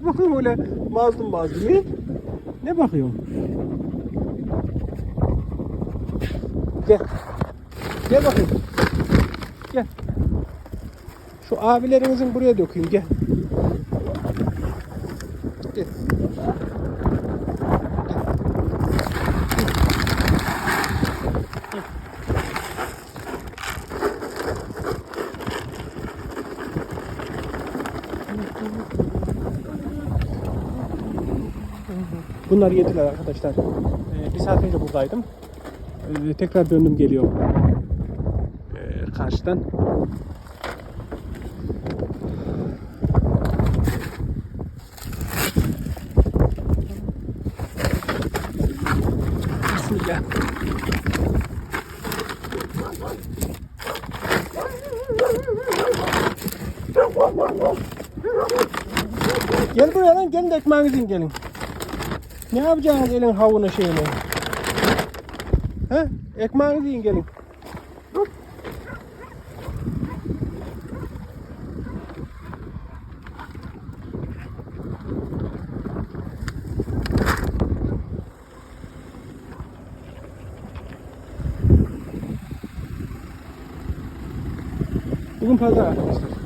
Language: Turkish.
bakıyorsun öyle mazlum mazlum? Ne? Ne bakıyorsun? Gel. Gel bakayım. Gel. Şu abilerinizin buraya dökeyim gel. Gel. Bunlar yediler arkadaşlar. Ee, bir saat önce buradaydım. Ee, tekrar döndüm geliyorum. Ee, karşıdan. Bismillah. Gel buraya lan gelin de ekmeğinizi yiyin, gelin. Ne yapacaksınız elin havunu şeyini? He? Ekmeğinizi yiyin gelin. Bugün pazar arkadaşlar.